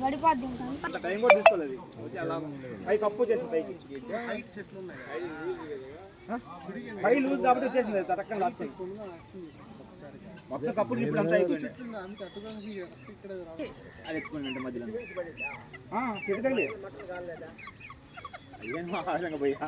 పడిపోద్ది టైం కూడా తీసుకోలేదు పై కప్పు చేసింది పైకి పై లూజ్ కాబట్టి వచ్చేసింది తటక్కని లాస్ట్ మొత్తం కప్పుడు ఇప్పుడు అంతా అయిపోయింది అది ఎత్తుకోండి అంటే మధ్యలో చెట్టు అయ్యాను మా ఆవిడంగా పోయా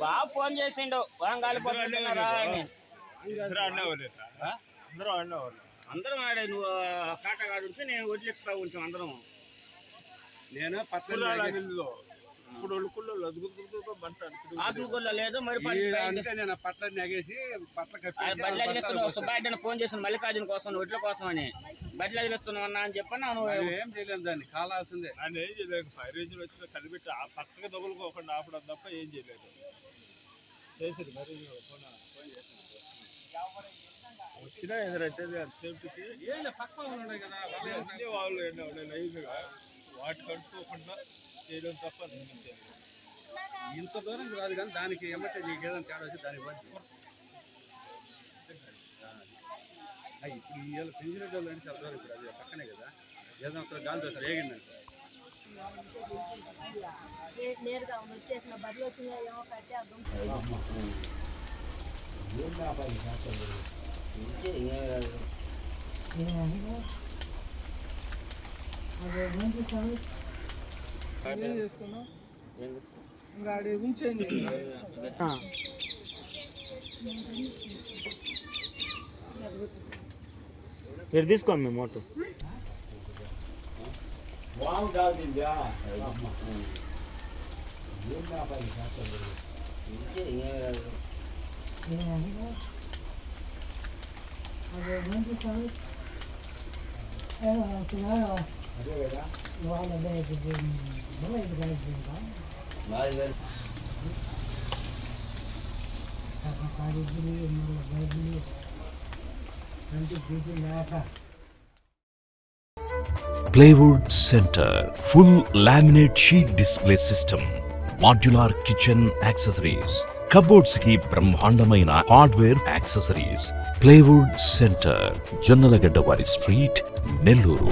బాగా ఫోన్ చేసిండు. వాంగాలి పడుతున్నారా అని. అందరం ఆడే నువ్వు కాటగాడు ఉంటే నేను వదిలేస్తా కొంచెం అందరం. నేను పట్ల ఇప్పుడు ఒళ్ళుకుల్లో లేదు మరి అంటే నేను పట్ల నెగేసి పట్ల కప్పేసి బడ్లు వదిలేస్తున్నావు సుబ్బారెడ్డి ఫోన్ చేసిన మల్లికార్జున కోసం ఒడ్ల కోసం అని. బడ్లు వదిలేస్తున్నావు అన్న అని చెప్పని నువ్వు. మనం ఏం చేయలేము దాన్ని కాలాల్సిందే. ఆయన ఏం చేయలేదు ఫైర్ ఇంజిన్ వచ్చిన కలిపెట్టి ఆ పక్కగా దొబ్బలుకోకుండా ఆపడం తప్ప ఏం చేయలేదు. చేసేది మరి ఫోన్. వచ్చినా ఎదురైతే సేఫ్టీకి. పక్క వాళ్ళు ఉన్నాయి కదా వాళ్ళే ఉన్నాయి. లైవ్గా వాటి కడుక్కోకుండా చేయడం తప్ప. ఇంత దూరం రాదు కానీ దానికి ఏమంటే నీకు ఏదైనా తేడా వచ్చి దానికి బట్టి అయ్యి ఇప్పుడు ఈ ఏళ్ళు పెంచిన వాళ్ళు అంటే చాలా దూరం ఇప్పుడు అది పక్కనే కదా. ఏదో ఒక గాలి దోశ రేగిందంటే నేరుగా వచ్చేసిన బదులు వచ్చిందో ఏమో కట్టి అర్థం మీరు తీసుకోండి మేము మోటు Plywood Center Full Laminate Sheet Display System modular kitchen accessories cupboards కి బ్రహ్మాండమైన hardware accessories plywood centre Jonnalagadda వారి స్ట్రీట్ నెల్లూరు